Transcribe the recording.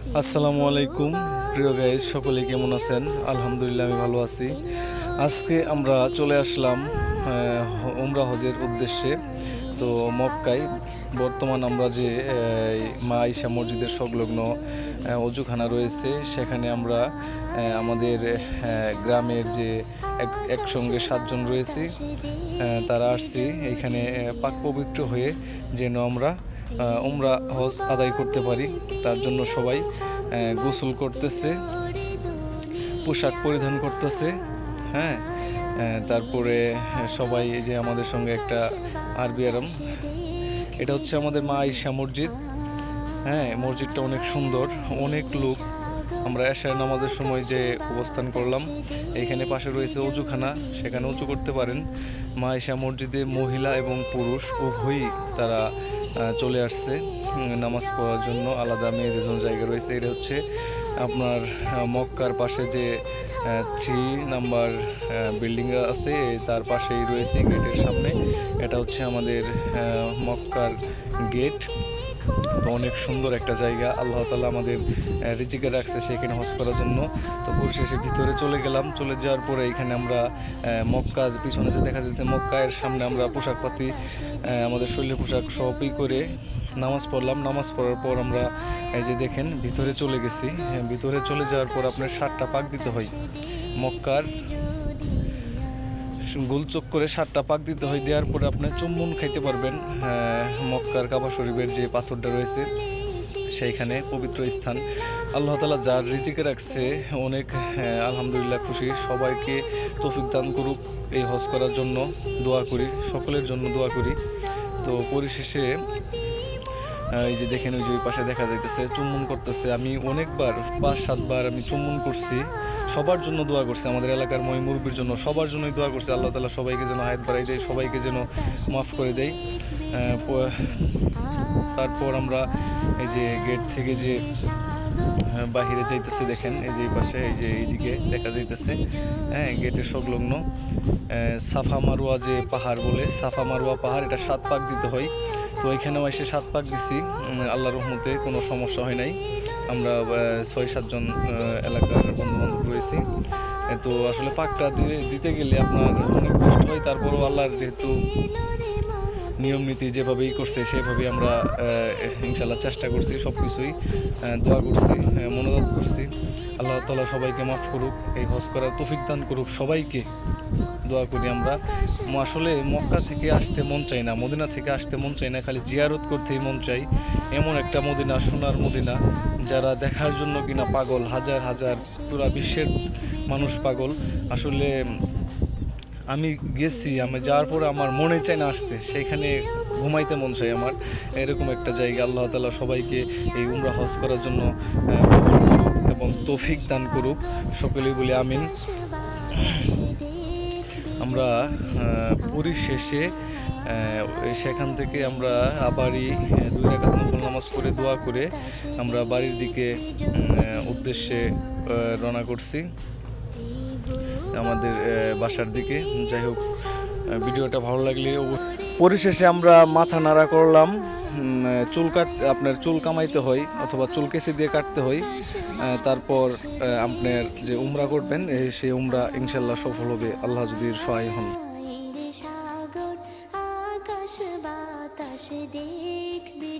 আসসালামু আলাইকুম। প্রিয় গাইজ সকলে কেমন আছেন? আলহামদুলিল্লাহ, আমি ভালো আছি। আজকে আমরা চলে আসলাম উমরা হজের উদ্দেশ্যে। তো মক্কায় বর্তমান আমরা যে মা আইসা মসজিদের সংলগ্ন অজুখানা রয়েছে, সেখানে আমরা আমাদের গ্রামের যে এক, একসঙ্গে সাতজন রয়েছি তারা আসছি। এখানে পাক পবিত্র হয়ে যেন আমরা উমরা হজ আদায় করতে পারি। তার জন্য সবাই গোসল করতেছে, পোশাক পরিধান করতেছে হ্যাঁ? তারপরে সবাই যে আমাদের সঙ্গে একটা আরবি আরাম এটা হচ্ছে আমাদের মা আইসা মসজিদ। হ্যাঁ মসজিদটা অনেক সুন্দর, অনেক লোক। আমরা এশার নামাজের সময় যে অবস্থান করলাম এইখানে পাশে রয়েছে অজুখানা, সেখানে উঁচু করতে পারেন। মা আইসা মসজিদে মহিলা এবং পুরুষ, উভয়ই তারা চলে আসছে নামাজ পড়ার জন্য আলাদা মেয়েদের জন্য জায়গা রয়েছে। এটা হচ্ছে আপনার মক্কার পাশে যে থ্রি নাম্বার বিল্ডিং আছে, তার পাশেই রয়েছে গেটের সামনে। এটা হচ্ছে আমাদের মক্কার গেট তো অনেক সুন্দর একটা জায়গা। আল্লাহ তালা আমাদের রিজিকে রাখছে সেখানে হজ করার জন্য। তো পরিশেষে ভিতরে চলে গেলাম। চলে যাওয়ার পরে এখানে আমরা মক্কা পিছনে যে দেখা যাচ্ছে মক্কা এর সামনে আমরা পোশাক পাতি আমাদের শৈলী পোশাক সবই করে নামাজ পড়লাম। নামাজ পড়ার পর আমরা এই যে দেখেন ভিতরে চলে গেছি। হ্যাঁ, ভিতরে চলে যাওয়ার পর আপনার সাতটা পাক দিতে হয়। মক্কার গোলচোক করে সাতটা পাক দিতে হয়, দেওয়ার পরে আপনি চুম্বন খাইতে পারবেন মক্কার কাবা শরীফের যে পাথরটা রয়েছে, সেইখানে পবিত্র স্থান। আল্লাহ তালা যার রিজিকে রাখছে, অনেক আলহামদুলিল্লাহ খুশি। সবাইকে তৌফিক দান করুক এই হজ করার জন্য দোয়া করি, সকলের জন্য দোয়া করি। তো পরিশেষে এই যে দেখেন ওই যে ওই পাশে দেখা যাইতেছে, চুম্বন করতেছে। আমি অনেকবার, পাঁচ, সাতবার আমি চুম্বন করছি। সবার জন্য দোয়া করছি আমাদের এলাকার মই মুরব্বীর জন্য। সবার জন্যই দোয়া করছি, আল্লাহ তালা সবাইকে যেন হায়াত বাড়াই দেয়, সবাইকে যেন মাফ করে দেয়। তারপর আমরা এই যে গেট থেকে যে বাহিরে যাইতেছে দেখেন, এই যে পাশে, এই যে এইদিকে দেখা যাইতেছে। হ্যাঁ গেটের সংলগ্ন। সাফা মারুয়া যে পাহাড় বলে, সাফা মারুয়া পাহাড়, এটা সাত পাক দিতে হয়। তো এখানেও এসে সাত পাক দিছি। আল্লাহ রহমতে কোনো সমস্যা হয় নাই। আমরা ছয় সাতজন এলাকার বন্ধু বান্ধব রয়েছি তো আসলে পাকটা দিতে গেলে আপনার অনেক কষ্ট হয়। তারপরও আল্লাহর যেহেতু নিয়ম নীতি যেভাবেই করছে, সেভাবেই আমরা ইনশাল্লাহ চেষ্টা করছি সব কিছুই দোয়া করছি মনোজাত করছি। আল্লাহ তালা সবাইকে মাফ করুক, এই হজ করার তৌফিক দান করুক, সবাইকে দোয়া করি আমরা। আসলে মক্কা থেকে আসতে মন চাই না, মদিনা থেকে আসতে মন চাই না, খালি জিয়ারত করতেই মন চাই এমন একটা মদিনা, সোনার মদিনা, যারা দেখার জন্য কিনা পাগল, হাজার হাজার, পুরা বিশ্বের মানুষ পাগল। আসলে আমি গেছি, আমি যাওয়ার পরে আমার মনে চাই না আসতে। সেইখানে ঘুমাইতে মন চাই আমার। এরকম একটা জায়গা, আল্লাহ তালা সবাইকে এই উমরা হজ করার জন্য এবং তৌফিক দান করুক। সকলেই বলে আমিন। আমরা পুরীর শেষে সেখান থেকে আমরা আবারই দুই রাকাত নফল নামাজ পড়ে দোয়া করে আমরা বাড়ির দিকে উদ্দেশ্যে রওনা করছি। আমাদের বাসার দিকে। যাই হোক ভিডিওটা ভালো লাগলে পরিশেষে আমরা মাথা নাড়া করলাম। চুল কাট, আপনার চুল কামাইতে হয় অথবা চুল কেসি দিয়ে কাটতে হয়। তারপর আপনার যে উমরা করবেন সেই উমরা ইনশাল্লাহ সফল হবে। আল্লাহ যদি সহায় হন। দেখবি